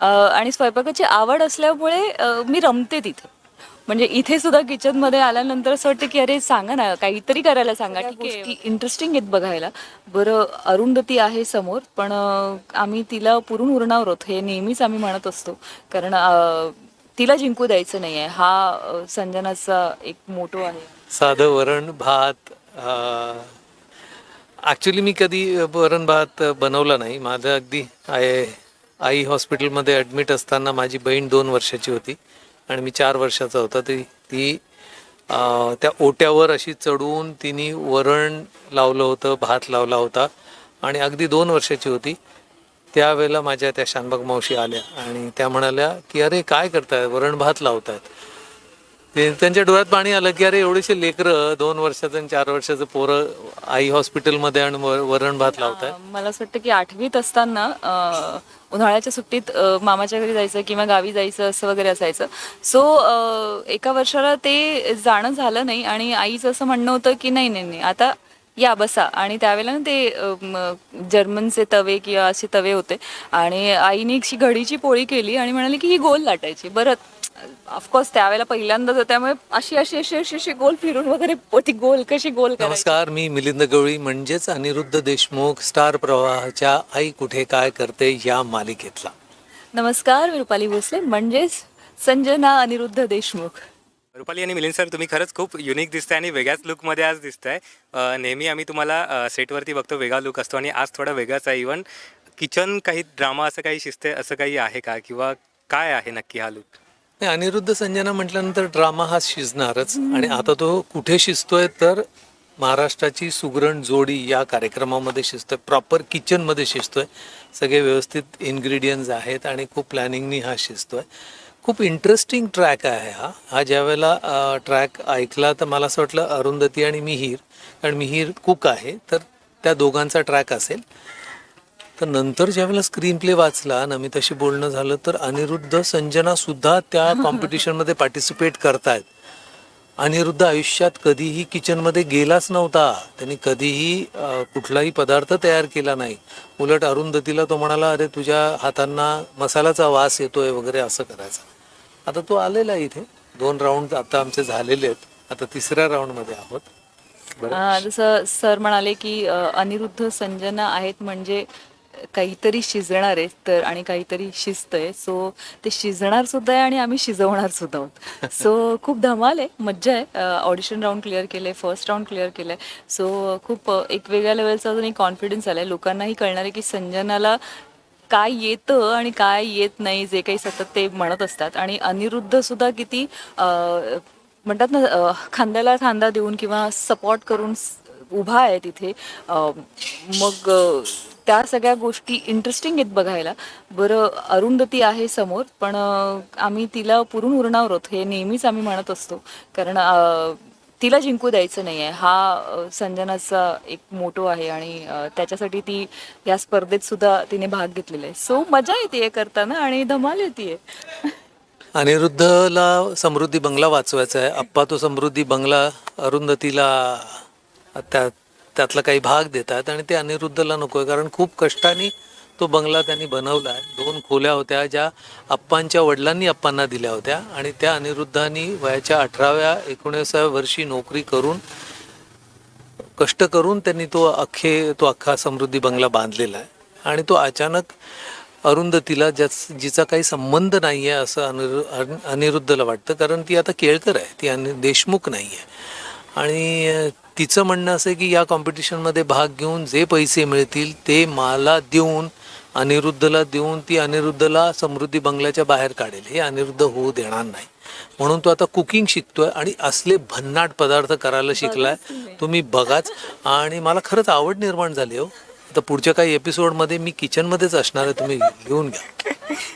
अ, आणि स्वयंपाकाची आवड असल्यामुळे अ, मी रमते तिथे. म्हणजे इथे सुद्धा किचनमध्ये आल्यानंतर असं वाटतं की अरे सांगा ना काहीतरी करायला सांगा. गोष्टी इंटरेस्टिंग आहेत बघायला. बरं अरुंधती आहे समोर पण अ, आम्ही तिला पुरून उरणार आहोत. हे नेहमीच आम्ही म्हणत असतो. कारण अ, तिला जिंकू द्यायचं नाही आहे हा अ, संजनाचा एक मोटो आहे. साधं वरण भात ॲक्च्युली मी कधी वरण भात बनवला नाही. माझं अगदी आय आई हॉस्पिटलमध्ये ॲडमिट असताना माझी बहीण दोन वर्षाची होती आणि मी चार वर्षाचा होता. ती ती त्या ओट्यावर अशी चढून तिने वरण लावलं होतं भात लावला होता आणि अगदी दोन वर्षाची होती. त्यावेळेला माझ्या त्या शानबाग मावशी आल्या आणि त्या म्हणाल्या की अरे काय करताय? वरण भात लावतायत. ते त्यांच्या डोळ्यात पाणी आलं की अरे एवढेसे लेकरं दोन वर्षाचं आणि चार वर्षाचं पोरं आई हॉस्पिटलमध्ये आणि वरण भात लावतात अं, मला असं वाटतं की आठवीत असताना अं, उन्हाळ्याच्या सुट्टीत अं, मामाच्या घरी जायचं किंवा गावी जायचं असं वगैरे असायचं. सो एका वर्षाला ते जाणं झालं नाही आणि आईचं असं म्हणणं होतं की नाही नाही नाही आता या बसा. आणि त्यावेळेला ना ते अं, जर्मनचे तवे किंवा असे तवे होते. आणि आईने अशी घडीची पोळी केली आणि म्हणाली की ही गोल लाटायची. बरं ऑफकोर्स त्यावेळेला पहिल्यांदाच त्यामुळे अशी अशी अशी अशी अशी गोल फिरून वगैरे ती गोल कशी गोल करायची? नमस्कार मी मिलिंद गवळी म्हणजेच अनिरुद्ध देशमुख स्टार प्रवाहाच्या आई कुठे काय करते या मालिकेतला. नमस्कार मी रुपाली भोसले म्हणजेच संजना अनिरुद्ध देशमुख. रुपाली आणि मिलिंद सर तुम्ही खरंच खूप युनिक दिसताय आणि वेगळ्याच लुकमध्ये आज दिसताय. अ, नेहमी आम्ही तुम्हाला अ, सेटवरती बघतो वेगळा लुक असतो आणि आज थोडा वेगळाच आहे. इवन किचन काही ड्रामा असं काही शिजते असं काही आहे का? किंवा काय आहे नक्की हा लुक नाही, अनिरुद्ध संजना म्हटल्यानंतर ड्रामा हा शिजणारच. आणि आता तो कुठे शिजतोय तर महाराष्ट्राची सुगरण जोडी या कार्यक्रमामध्ये शिजतोय. प्रॉपर किचनमध्ये शिजतोय. सगळे व्यवस्थित इन्ग्रेडियंट्स आहेत आणि खूप प्लॅनिंगनी हा शिजतोय. खूप इंटरेस्टिंग ट्रॅक आहे हा. हा ज्यावेळेला ट्रॅक ऐकला तर मला असं वाटलं अरुंधती आणि मिहीर कारण मिहीर कुक आहे तर त्या दोघांचा ट्रॅक असेल. तर नंतर ज्यावेळेला स्क्रीन प्ले वाचला नमिताशी बोलणं झालं तर अनिरुद्ध संजना सुद्धा त्या कॉम्पिटिशनमध्ये पार्टिसिपेट करतायत. अनिरुद्ध आयुष्यात कधीही किचनमध्ये गेलाच नव्हता. त्यांनी कधीही कुठलाही पदार्थ तयार केला नाही. उलट अरुंधतीला तो म्हणाला अरे तुझ्या हातांना मसाल्याचा वास येतोय वगैरे असं करायचं. आता तो आलेला आहे इथे. दोन राऊंड आता आमचे झालेले आहेत. आता तिसऱ्या राऊंडमध्ये आहोत. जसं सर म्हणाले की अनिरुद्ध संजना आहेत म्हणजे काहीतरी शिजणार आहे तर आणि काहीतरी शिजतंय. सो ते शिजणार सुद्धा आहे आणि आम्ही शिजवणार सुद्धा आहोत. सो खूप धमाल आहे. मज्जा आहे. ऑडिशन राऊंड क्लिअर केले फर्स्ट राऊंड क्लिअर केलंय. सो खूप एक वेगळ्या लेवलचा अजून एक कॉन्फिडन्स आलाय. लोकांनाही कळणार आहे की संजनाला काय येतं आणि काय येत नाही जे काही सतत ते म्हणत असतात. आणि अनिरुद्ध सुद्धा किती म्हणतात ना खांद्याला खांदा देऊन किंवा सपोर्ट करून उभा आहे तिथे. मग त्या सगळ्या गोष्टी इंटरेस्टिंग आहेत बघायला. बरं अरुंधती आहे समोर पण आम्ही तिला पुरून उरणार आहोत हे नेहमीच आम्ही म्हणत असतो. कारण तिला जिंकू द्यायचं नाही आहे हा संजनाचा एक मोटो आहे आणि त्याच्यासाठी ती या स्पर्धेत सुद्धा तिने भाग घेतलेला आहे. सो मजा येते करताना आणि धमाल येते अनिरुद्धला समृद्धी बंगला वाचवायचा आहे. अप्पा तो समृद्धी बंगला अरुंधतीला त्या त्यातला काही भाग देतात आणि ते अनिरुद्धला नको आहे कारण खूप कष्टाने तो बंगला त्यांनी बनवला. आहे दोन खोल्या होत्या ज्या अप्पांच्या वडिलांनी अप्पांना दिल्या होत्या आणि त्या अनिरुद्धांनी वयाच्या अठराव्या एकोणीसाव्या वर्षी नोकरी करून कष्ट करून त्यांनी तो अख्खे तो अख्खा समृद्धी बंगला बांधलेला आहे. आणि तो अचानक अरुंधतीला ज्याच जिचा काही संबंध नाही आहे असं अनिरु अन- अनिरुद्धला वाटतं कारण ती आता केळकर आहे ती अनि देशमुख नाही आहे आणि तिचं म्हणणं असं की या कॉम्पिटिशनमध्ये भाग घेऊन जे पैसे मिळतील ते मला देऊन अनिरुद्धला देऊन ती अनिरुद्धला समृद्धी बंगल्याच्या बाहेर काढेल. हे अनिरुद्ध होऊ देणार नाही. म्हणून तो आता कुकिंग शिकतोय आणि असले भन्नाट पदार्थ करायला शिकलाय. तुम्ही. बघाच. आणि मला खरंच आवड निर्माण झाली हो. आता पुढच्या काही एपिसोडमध्ये मी किचनमध्येच असणार आहे तुम्ही घेऊन घ्या.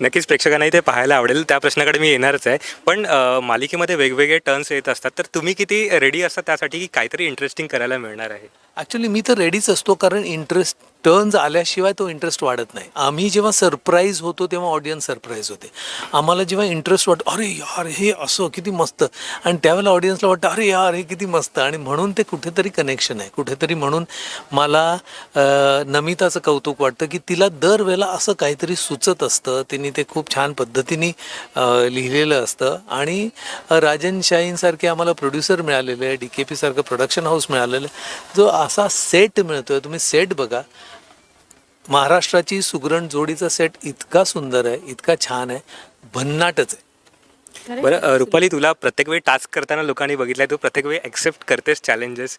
नक्कीच प्रेक्षकांनाही ते पाहायला आवडेल. त्या प्रश्नाकडे मी येणारच आहे. पण अ, मालिकेमध्ये वेगवेगळे टर्न्स येत असतात. तर तुम्ही किती रेडी असतात त्यासाठी की काहीतरी इंटरेस्टिंग करायला मिळणार आहे? ॲक्च्युली मी तर रेडीच असतो कारण इंटरेस्ट टर्न्स आल्याशिवाय तो इंटरेस्ट वाढत नाही. आम्ही जेव्हा सरप्राईज होतो तेव्हा ऑडियन्स सरप्राईज होते. आम्हाला जेव्हा इंटरेस्ट वाटतो अरे यार हे असं किती मस्त. आणि त्यावेळेला ऑडियन्सला वाटतं अरे यार हे किती मस्त. आणि म्हणून ते कुठेतरी कनेक्शन आहे. कुठेतरी म्हणून मला नमिताचं कौतुक वाटतं की तिला दरवेळेला असं काहीतरी सुचत असतं. तिने ते खूप छान पद्धतीने लिहिलेलं असतं. आणि राजन शाहींसारखे आम्हाला प्रोड्युसर मिळालेले आहे डी के पीसारखं प्रोडक्शन हाऊस मिळालेलं आहे. जो असा सेट मिळतोय. तुम्ही सेट बघा. महाराष्ट्राची सुगरण जोडीचा सेट इतका सुंदर आहे इतका छान आहे. भन्नाटच आहे. बरं रुपाली तुला प्रत्येक वेळी टास्क करताना लोकांनी बघितलंय तू प्रत्येक वेळी ॲक्सेप्ट करतेस चॅलेंजेस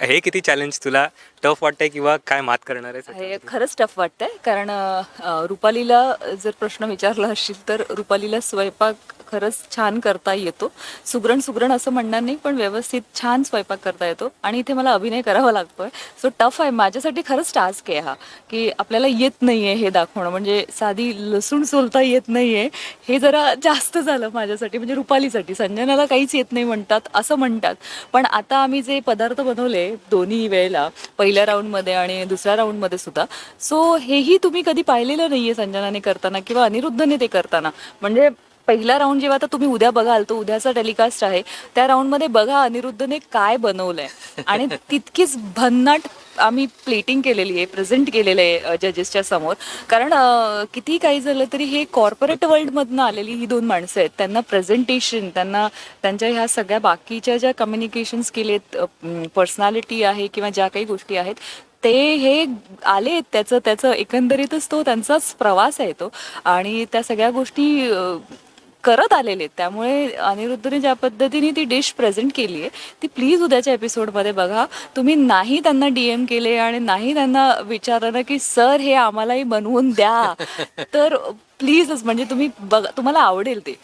हे किती चॅलेंज तुला? टफ वाटतंय किंवा काय मात करणार आहेस हे खरंच टफ वाटतंय. कारण अ, रुपालीला जर प्रश्न विचारला असशील तर रुपालीला स्वयंपाक खरंच छान करता येतो. सुगरण सुगरण असं म्हणणार नाही पण व्यवस्थित छान स्वयंपाक करता येतो. आणि इथे मला अभिनय करावा लागतोय. सो टफ आहे. माझ्यासाठी खरंच टास्क आहे हा. की आपल्याला येत नाहीये हे दाखवणं. म्हणजे साधी लसूण सोलता येत नाहीये. हे जरा जास्त झालं माझ्यासाठी. म्हणजे रुपालीसाठी. संजनाला काहीच येत नाही म्हणतात असं म्हणतात. पण आता आम्ही जे पदार्थ बनवले दोन्ही वेळेला पहिल्या राऊंडमध्ये आणि दुसऱ्या राऊंडमध्ये सुद्धा. सो हेही तुम्ही कधी पाहिलेलं नाहीये संजनाने करताना किंवा अनिरुद्धने ते करताना. म्हणजे पहिला राऊंड जेव्हा आता तुम्ही उद्या बघाल तो उद्याचा टेलिकास्ट आहे त्या राऊंडमध्ये बघा अनिरुद्धने काय बनवलंय. आणि तितकीच भन्नाट आम्ही प्लेटिंग केलेली आहे प्रेझेंट केलेलं आहे जजेसच्या समोर. कारण किती काही झालं तरी हे कॉर्पोरेट वर्ल्डमधनं आलेली ही दोन माणसं आहेत. त्यांना प्रेझेंटेशन त्यांना त्यांच्या ह्या सगळ्या बाकीच्या ज्या कम्युनिकेशन स्किल आहेत पर्सनॅलिटी आहे किंवा ज्या काही गोष्टी आहेत ते हे आले त्याचं त्याचं एकंदरीतच तो त्यांचाच प्रवास आहे तो. आणि त्या सगळ्या गोष्टी करत आलेले आहेत. त्यामुळे अनिरुद्धने ज्या पद्धतीने ती डिश प्रेझेंट केली आहे ती प्लीज उद्याच्या एपिसोडमध्ये बघा. तुम्ही नाही त्यांना डी एम केले आणि नाही त्यांना विचारलं की सर हे आम्हालाही बनवून द्या. तर प्लीजच म्हणजे तुम्ही बघा तुम्हाला आवडेल ते.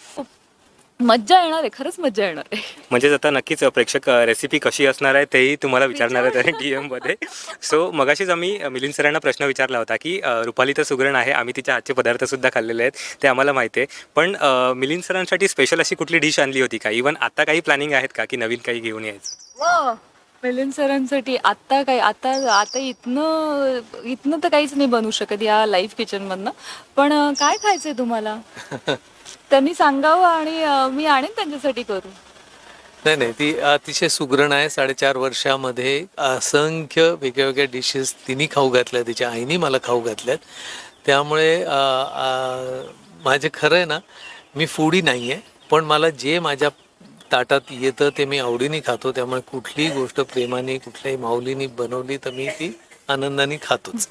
मज्जा येणार आहे खरंच मज्जा येणार आहे. म्हणजेच आता नक्कीच प्रेक्षक रेसिपी कशी असणार आहे तेही तुम्हाला विचारणार आहेत डी एममध्ये सो मगाशीच आम्ही मिलिंद सरांना प्रश्न विचारला होता की अ, रुपाली तर सुगरण आहे आम्ही तिच्या हातचे पदार्थसुद्धा खाल्लेले आहेत ते आम्हाला माहिती आहे. पण अ, मिलिंद सरांसाठी स्पेशल अशी कुठली डिश आणली होती का? इवन आता काही प्लॅनिंग आहेत का की नवीन काही घेऊन यायचं? मिलिंद सरांसाठी आत्ता काय आता आता इथनं इथनं तर काहीच नाही बनवू शकत या लाईव्ह किचनमधनं पण अं, काय खायचंय तुम्हाला? त्यांनी सांगावं आणि अं, मी आणेन त्यांच्यासाठी करू नाही नाही ती अतिशय सुगरण आहे. साडेचार वर्षामध्ये असंख्य वेगळ्या वेगळ्या डिशेस तिने खाऊ घातल्या तिच्या आईने मला खाऊ घातल्यात. त्यामुळे अ, अ, माझे खरं आहे ना मी फूडी नाही आहे पण मला जे माझ्या ताटात येतं ते मी आवडीने खातो. त्यामुळे कुठलीही गोष्ट प्रेमाने कुठल्याही माऊलीने बनवली तर मी ती आनंदाने खातोच.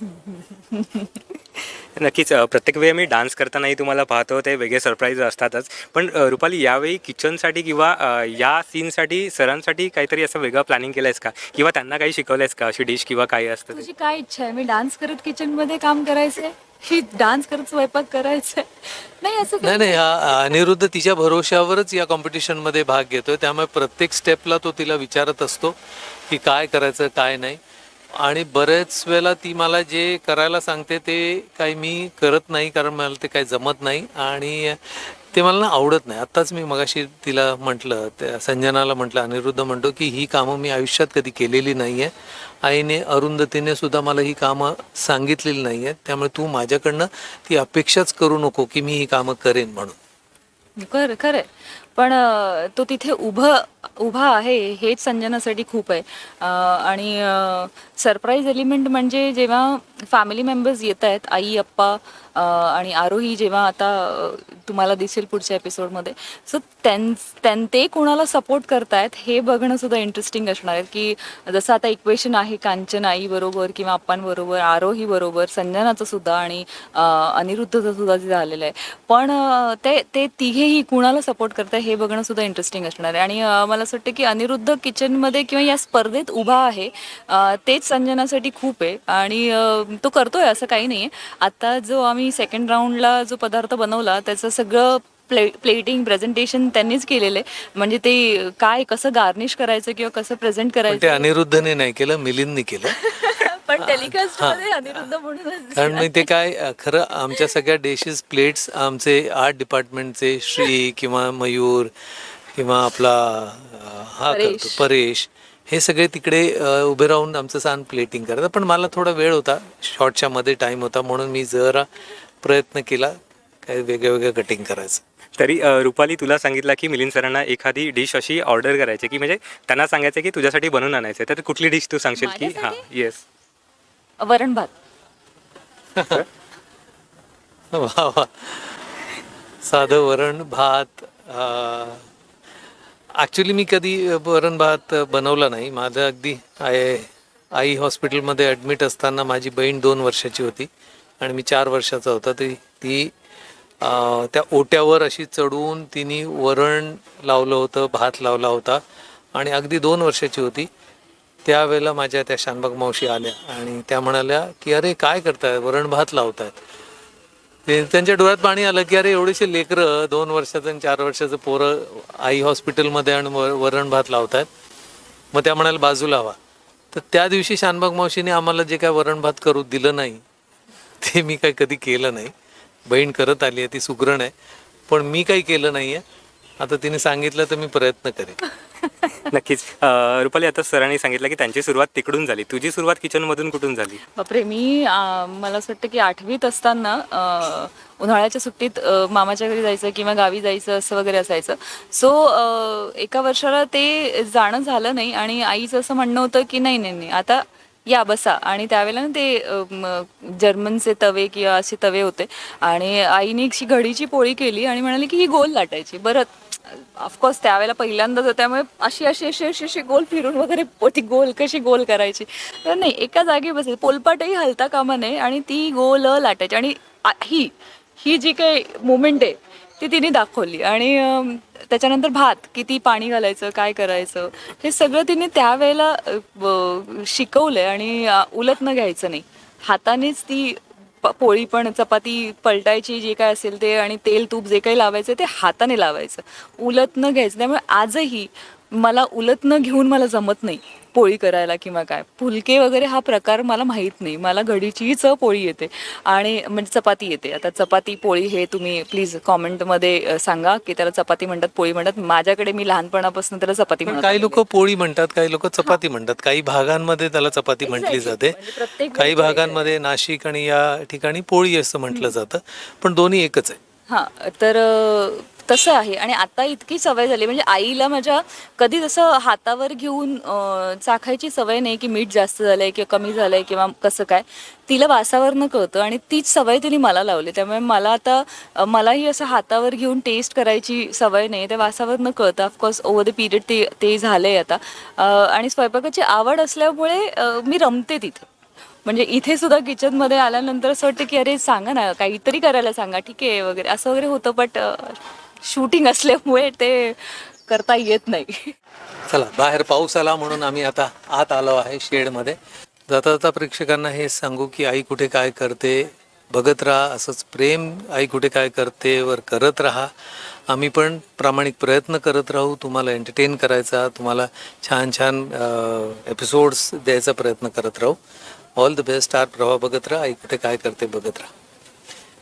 नक्कीच प्रत्येक वेळी मी डान्स करतानाही तुम्हाला पाहतो ते वेगळे सरप्राईज असतातच. पण रुपाली यावेळी किचनसाठी किंवा या सीनसाठी सरांसाठी काहीतरी असं वेगळं प्लॅनिंग केलं आहेस का? किंवा त्यांना काही शिकवलंयस का? अशी डिश किंवा काही असतं? तुझी काय इच्छा आहे? मी डान्स करत किचनमध्ये काम करायचंय ही डान्स करत स्वयंपाक करायचंय नाही असं नाही नाही हा अनिरुद्ध तिच्या भरोश्यावरच या कॉम्पिटिशनमध्ये भाग घेतोय. त्यामुळे प्रत्येक स्टेपला तो तिला विचारत असतो की काय करायचं काय नाही. आणि बरेच वेळेला ती मला जे करायला सांगते ते काही मी करत नाही कारण मला ते काही जमत नाही आणि ते मला ना आवडत नाही. आत्ताच मी मगाशी तिला म्हटलं त्या संजनाला म्हटलं अनिरुद्ध म्हणतो की ही कामं मी आयुष्यात कधी केलेली नाही आहे आईने अरुंधतीने सुद्धा मला ही कामं सांगितलेली नाही आहेत त्यामुळे तू माझ्याकडनं ती अपेक्षाच करू नको की मी ही कामं करेन म्हणून. खरं खरं. पण तो तिथे उभं उभा आहे हेच संजनासाठी खूप आहे. आणि सरप्राईज एलिमेंट म्हणजे जेव्हा फॅमिली मेंबर्स येत आहेत आई अप्पा आणि आरोही जेव्हा आता तुम्हाला दिसेल पुढच्या एपिसोडमध्ये सो त्यां त्यां ते कोणाला सपोर्ट करतायत हे बघणं सुद्धा इंटरेस्टिंग असणार आहे. की जसं आता इक्वेशन आहे कांचन आईबरोबर किंवा अप्पांबरोबर आरोही बरोबर संजनाचं सुद्धा आणि अनिरुद्धचं सुद्धा जे झालेलं आहे. पण ते ते तिघेही कुणाला सपोर्ट करताय हे बघणं सुद्धा इंटरेस्टिंग असणार आहे. आणि मला असं वाटतं की अनिरुद्ध किचनमध्ये किंवा या स्पर्धेत उभा आहे तेच संजनासाठी खूप आहे. आणि तो करतोय असं काही नाही आहे आता जो आम्ही सेकंड राऊंडला जो पदार्थ बनवला त्याचं सगळं प्ले प्लेटिंग प्रेझेंटेशन त्यांनीच केलेलं आहे. म्हणजे ते काय कसं गार्निश करायचं किंवा कसं प्रेझेंट पण ते करायचं? अनिरुद्धने नाही केलं मिलिंदने केलं. पण टेलिकास्टमध्ये अनिरुद्ध म्हणूनच कारण मी ते काय खरं आमच्या सगळ्या डिशेस प्लेट्स आमचे आर्ट डिपार्टमेंटचे श्री किंवा मयूर किंवा आपला हा. करतो परेश. हे सगळे तिकडे उभे राहून आमचं छान प्लेटिंग करतात. पण मला थोडा वेळ होता. शॉर्टच्या मध्ये टाइम होता म्हणून मी जरा प्रयत्न केला काही वेगळं वेगळं कटिंग करायचं. तरी रुपाली तुला सांगितलं की मिलिंद सरांना एखादी डिश अशी ऑर्डर करायची की म्हणजे त्यांना सांगायचं की तुझ्यासाठी बनवून आणायचं तर कुठली डिश तू सांगशील की? हां? येस वरण भात. वा वा. साधं वरण भात ॲक्च्युली मी कधी वरण भात बनवला नाही. माझं अगदी आय आई हॉस्पिटलमध्ये ॲडमिट असताना माझी बहीण दोन वर्षाची होती आणि मी चार वर्षाचा होता. ती ती त्या ओट्यावर अशी चढून तिने वरण लावलं होतं भात लावला होता आणि अगदी दोन वर्षाची होती. त्यावेळेला माझ्या त्या शानबाग मावशी आल्या आणि त्या म्हणाल्या की अरे काय करताय? वरण भात लावतायत. ते त्यांच्या डोळ्यात पाणी आलं की अरे एवढेसे लेकरं दोन वर्षाचं आणि चार वर्षाचं पोरं आई हॉस्पिटलमध्ये आणि वरण भात लावतायत. मग त्या म्हणाल बाजूला हवा तर त्या दिवशी शानबाग मावशीने आम्हाला जे काय वरण भात करू दिलं नाही ते मी काय कधी केलं नाही. बहीण करत आली आहे ती सुगरण आहे पण मी काही केलं नाही आहे आता तिने सांगितलं तर मी प्रयत्न करेन. नक्कीच. अं, रुपाली आता सरांनी सांगितलं की त्यांची सुरुवात तिकडून झाली. तुझी सुरुवात किचनमधून कुठून झाली? बापरे मी आ, मला असं वाटतं की आठवीत असताना अ, उन्हाळ्याच्या सुट्टीत अ, मामाच्या घरी जायचं किंवा गावी जायचं असं वगैरे असायचं. सो एका वर्षाला ते जाणं झालं नाही आणि आईचं असं म्हणणं होतं की नाही नाही नाही आता या बसा. आणि त्यावेळेला ना ते अ, म, जर्मनचे तवे किंवा असे तवे होते. आणि आईने अशी घडीची पोळी केली आणि म्हणाली की ही गोल लाटायची बरं. ऑफकोर्स त्यावेळेला पहिल्यांदाच त्यामुळे अशी अशी अशी अशी अशी गोल फिरून वगैरे पो- ती गोल कशी गोल करायची. तर नाही एका जागी बसेल. पोलपाटही हलता कामा नये आणि ती गोल लाटायची. आणि ही ही जी काही मुवमेंट आहे ती तिने दाखवली. आणि त्याच्यानंतर भात किती पाणी घालायचं काय करायचं हे सगळं तिने त्यावेळेला शिकवलं आहे आणि उलट न घ्यायचं नाही. हातानेच ती पोळी पण चपाती पलटायची जे काय असेल ते आणि तेल तूप जे काही लावायचं ते हाताने लावायचं. उलत न घ्यायचं. त्यामुळे आजही मला उलत न घेऊन मला जमत नाही. पोळी करायला किंवा काय. फुलके वगैरे हा प्रकार मला माहीत नाही. मला घडीची चव पोळी येते आणि म्हणजे चपाती येते. आता चपाती पोळी हे तुम्ही प्लीज कॉमेंटमध्ये सांगा की त्याला चपाती म्हणतात पोळी म्हणतात. माझ्याकडे मी लहानपणापासून त्याला चपाती पण म्हणत काही लोक पोळी म्हणतात काही लोक चपाती म्हणतात. काही भागांमध्ये त्याला चपाती म्हटली. जाते. म्हणजे प्रत्येक काही भागांमध्ये नाशिक आणि या ठिकाणी पोळी असं म्हटलं जातं पण दोन्ही एकच आहे. हां. तर तसं आहे. आणि आता इतकी सवय झाली म्हणजे आईला माझ्या कधी जसं हातावर घेऊन चाखायची सवय नाही की मीठ जास्त झालं आहे किंवा कमी झालं आहे किंवा कसं काय तिला वासावरनं कळतं आणि तीच सवय तिने मला लावली. त्यामुळे मला आता मलाही असं हातावर घेऊन टेस्ट करायची सवय नाही. त्या वासावरनं कळतं. ऑफकोर्स ओव्हर द पिरियड ते ते झालं आहे आता आणि स्वयंपाकाची आवड असल्यामुळे मी रमते तिथं. म्हणजे इथे सुद्धा किचनमध्ये आल्यानंतर असं वाटतं की अरे सांगा ना काहीतरी करायला सांगा. ठीक आहे वगैरे असं वगैरे होतं बट शूटिंग असल्यामुळे ते करता येत नाही. चला बाहेर पाऊस आला म्हणून आम्ही आता आत आलो आहे शेडमध्ये. जाता जाता प्रेक्षकांना हे सांगू की आई कुठे काय करते बघत राहा असंच प्रेम आई कुठे काय करते वर करत राहा. आम्ही पण प्रामाणिक प्रयत्न करत राहू तुम्हाला एंटरटेन करायचा तुम्हाला छान छान एपिसोड्स द्यायचा प्रयत्न करत राहू. ऑल द बेस्ट आर प्रवाह बघत राहा आई कुठे काय करते बघत राहा.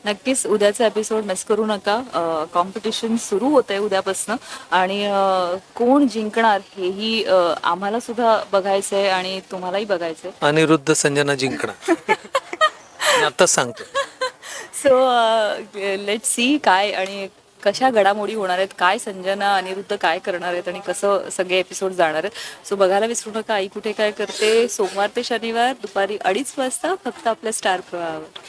नक्कीच उद्याचा एपिसोड मिस करू नका. कॉम्पिटिशन सुरू होत आहे उद्यापासनं. आणि कोण जिंकणार हेही आम्हाला सुद्धा बघायचं आहे आणि तुम्हालाही बघायचं आहे अनिरुद्ध संजना जिंकणार. आत्ताच सांगतो. सो लेट सी काय आणि कशा घडामोडी होणार आहेत काय संजना अनिरुद्ध काय करणार आहेत आणि कसं सगळे एपिसोड जाणार आहेत. सो बघायला विसरू नका. आई कुठे काय करते? सोमवार ते शनिवार दुपारी अडीच वाजता फक्त आपल्या स्टार प्रवाहावर